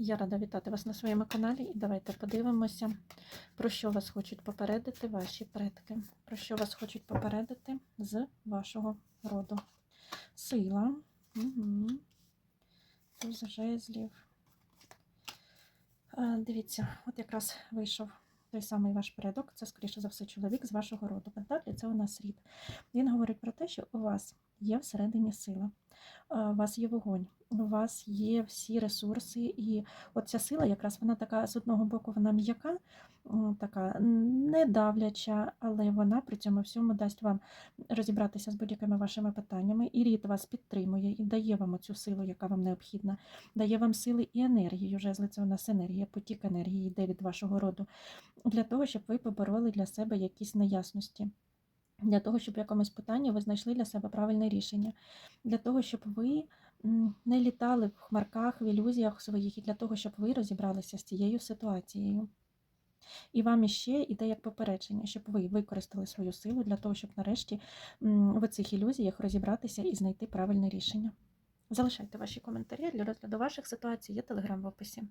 Я рада вітати вас на своєму каналі і давайте подивимося, про що вас хочуть попередити ваші предки. Про що вас хочуть попередити з вашого роду. Сила. Угу. Туз жезлів. Дивіться, от якраз вийшов той самий ваш предок, це, скоріше за все, чоловік з вашого роду. Пентаклі це у нас рід. Він говорить про те, що у вас є всередині сила, у вас є вогонь, у вас є всі ресурси, і от ця сила, якраз вона така з одного боку, вона м'яка, така не давляча, але вона при цьому всьому дасть вам розібратися з будь-якими вашими питаннями, і рід вас підтримує і дає вам цю силу, яка вам необхідна, дає вам сили і енергію. Жезли це у нас енергія, потік енергії йде від вашого роду, для того, щоб ви побороли для себе якісь неясності. Для того, щоб в якомусь питанні ви знайшли для себе правильне рішення, для того, щоб ви не літали в хмарках, в ілюзіях своїх, і для того, щоб ви розібралися з цією ситуацією. І вам іще іде як попередження, щоб ви використали свою силу для того, щоб нарешті в цих ілюзіях розібратися і знайти правильне рішення. Залишайте ваші коментарі для розгляду ваших ситуацій, є телеграм в описі.